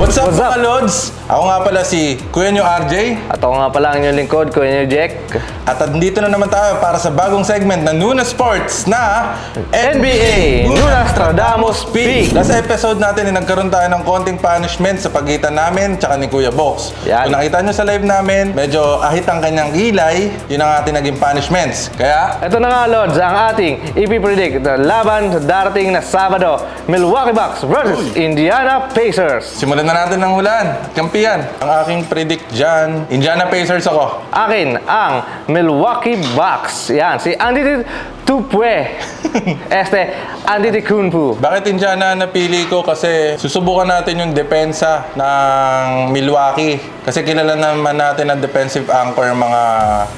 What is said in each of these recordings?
What's up, What's up? mga Lods? Ako nga pala si Kuya nyo RJ At ako nga pala ang inyong lingkod, Kuya Jack. at andito na naman tayo para sa bagong segment ng Nuna Sports na NBA, Nostradamus Speak. Last episode natin, eh, nagkaroon tayo ng konting punishment sa pagitan namin tsaka ni Kuya Box. Yan. Kung nakita nyo sa live namin, medyo ahit ang kanyang kilay, yun ang ating naging punishments. Kaya, Ito na nga, Lods, ang ating ipipredict na laban sa darating na Sabado, Milwaukee Bucks versus Indiana Pacers. simulan na natin ng hulaan. Kampiyan. Ang aking predict dyan, Indiana Pacers ako. Akin ang Milwaukee Bucks. Yan, si Andy Tupue. este, Andy Kunpu. Bakit Indiana napili ko? Kasi susubukan natin yung depensa ng Milwaukee. Kasi kilala naman natin ang defensive anchor mga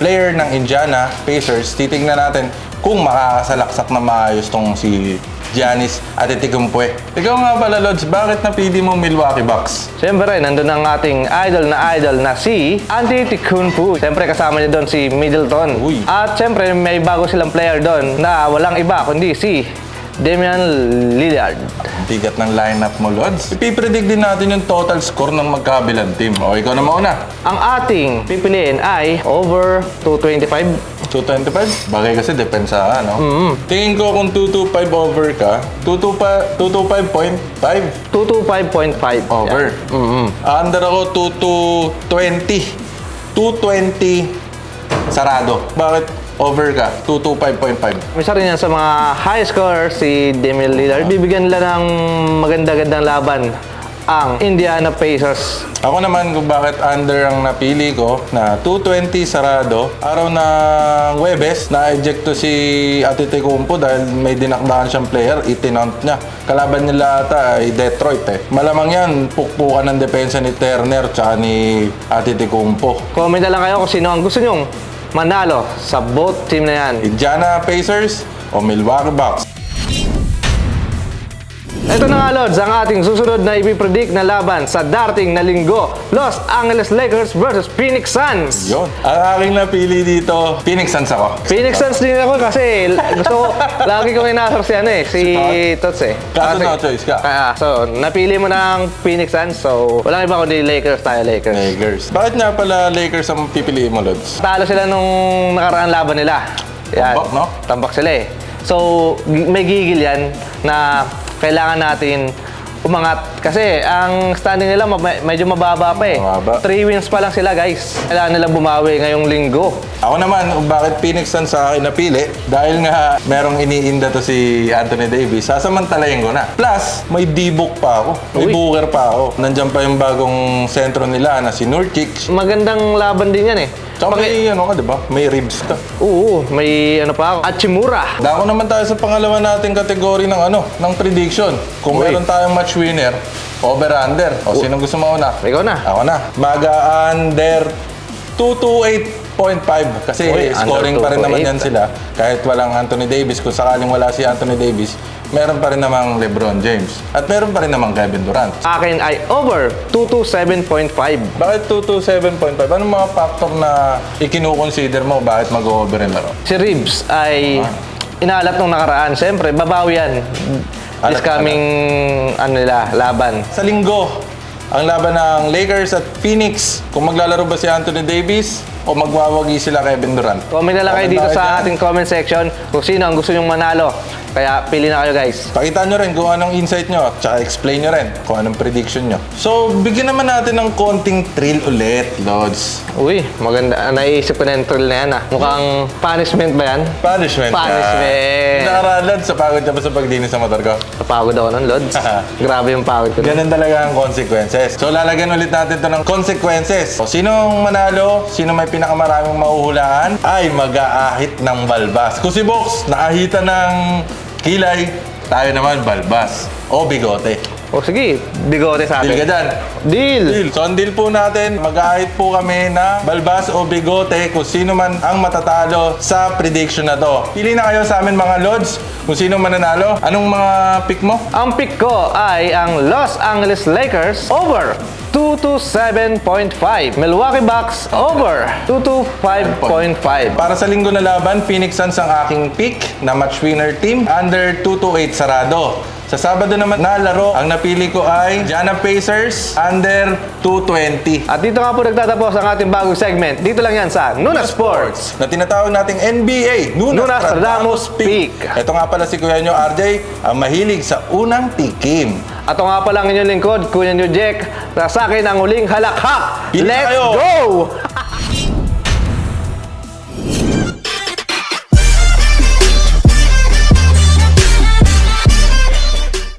player ng Indiana Pacers. Titingnan natin kung makakasalaksak na maayos tong si Giannis Antetokounmpo. Ikaw nga pala, Lods, bakit napili mo Milwaukee Bucks? Siyempre, nandun ang ating idol na idol na si Antetokounmpo. Siyempre, kasama niya doon si Middleton. Uy. At siyempre, may bago silang player doon na walang iba kundi si Damian Lillard. Bigat ng lineup mo, Lods. Ipipredict din natin yung total score ng magkabilang team. O, ikaw na mauna. Ang ating pipiliin ay over 225. 225? Bagay kasi depensa, no? Tingin ko kung 225 over ka, 225 225.5 225.5. over. Mm-hmm. Under ako 2220. 220 sarado. Bakit over ka? 225.5. Isa rin yan sa mga high scorer si Damian Lillard. Bibigyan nila ng maganda-gandang laban ang Indiana Pacers. Ako naman kung bakit under ang napili ko na 220 sarado. Araw ng Webes, na-eject to si Antetokounmpo dahil may dinakdakan siyang player, itinount niya. Kalaban nila ata ay Detroit eh. Malamang yan, pukpukan ng depensa ni Turner tsaka ni Antetokounmpo. Comment na lang kayo kung sino ang gusto nyong manalo sa both team na yan. Indiana Pacers o Milwaukee Bucks. Ito na nga, Lods, ang ating susunod na ipipredict na laban sa darating na linggo. Los Angeles Lakers versus Phoenix Suns. Yon. Ang aking napili dito, Phoenix Suns ako. Phoenix Suns din ako kasi gusto ko, lagi kong inasar si ano eh, si Tots eh. Kaso no choice ka. Kaya, so, napili mo ng Phoenix Suns, so walang iba kundi Lakers tayo, Lakers. Lakers. Bakit nga pala Lakers ang pipiliin mo, Lods? Talo sila nung nakaraan laban nila. Yan. Tambak, no? Tambak sila eh. So, may gigil yan na kailangan natin umangat. Kasi ang standing nila medyo mababa pa eh. Mababa. Three wins pa lang sila guys. Kailangan nilang bumawi ngayong linggo. Ako naman, bakit Phoenix Suns sa akin napili, dahil nga merong iniinda to si Anthony Davis, sasamantalayin ko na. Plus, may D-book pa ako. May Uy. booker pa ako. Nandiyan pa yung bagong sentro nila na si Nurkic. Magandang laban din yan eh. Tsaka may, ano ka, di ba? May ribs ka. Oo, may ano pa ako. Achimura. Dako naman tayo sa pangalawa nating kategory ng ano, ng prediction. Kung Uy. meron tayong match winner, over-under. O, sino gusto mo una? Ikaw na. Ako na. Maga-under 228.5 kasi Uy, scoring pa rin naman 228. yan sila. Kahit walang Anthony Davis, kung sakaling wala si Anthony Davis, meron pa rin namang LeBron James. At meron pa rin namang Kevin Durant. Akin ay over 227.5. Bakit 227.5? Anong mga factor na ikinukonsider mo bakit mag-over yung laro? Si Ribs ay inalat nung nakaraan. Siyempre, babawi yan. This Alat- coming ano nila, laban. Sa linggo, ang laban ng Lakers at Phoenix, kung maglalaro ba si Anthony Davis o magwawagi sila Kevin Durant? Comment na lang kayo dito sa ating comment section kung sino ang gusto nyong manalo. Kaya pili na kayo guys. Pakita nyo rin kung anong insight nyo, tsaka explain nyo rin kung anong prediction nyo. So, bigyan naman natin ng konting thrill ulit, Lods. Uy, maganda. Naisip ko na yung thrill na yan ah. Mukhang punishment ba yan? Punishment. Punishment. Nakaraan, Lods, sa pagod ka ba sa paglinis sa motor ko? Napagod ako nun, Lods. Grabe yung pagod ko. nun. Ganun talaga ang consequences. So, lalagyan ulit natin to ng consequences. So, sinong manalo, sino may pinakamaraming mahuhulaan, ay mag-aahit ng balbas. Kung si Box, naahitan ng kilay, tayo naman balbas. O bigote. O sige, bigote sa Deal ka atin. dyan. Deal! Deal. So, ang deal po natin, mag-aahit po kami na balbas o bigote kung sino man ang matatalo sa prediction na to. Pili na kayo sa amin mga Lods kung sino mananalo. Anong mga pick mo? Ang pick ko ay ang Los Angeles Lakers over 227.5. Milwaukee Bucks over 225.5. Para sa linggo na laban, Phoenix Suns ang aking pick na match winner team under 228 sarado. Sa Sabado naman na laro, ang napili ko ay Jana Pacers under 220. At dito nga po nagtatapos ang ating bagong segment. Dito lang yan sa Nuna Sports. na tinatawag nating NBA, Nunas, Nunas Stradamus Peak. Ito nga pala si Kuya nyo, RJ, ang mahilig sa unang tikim. At ito nga pala ang inyong lingkod, Kuya New Jack. Sa akin ang huling halakhak. Pili Let's tayo. go!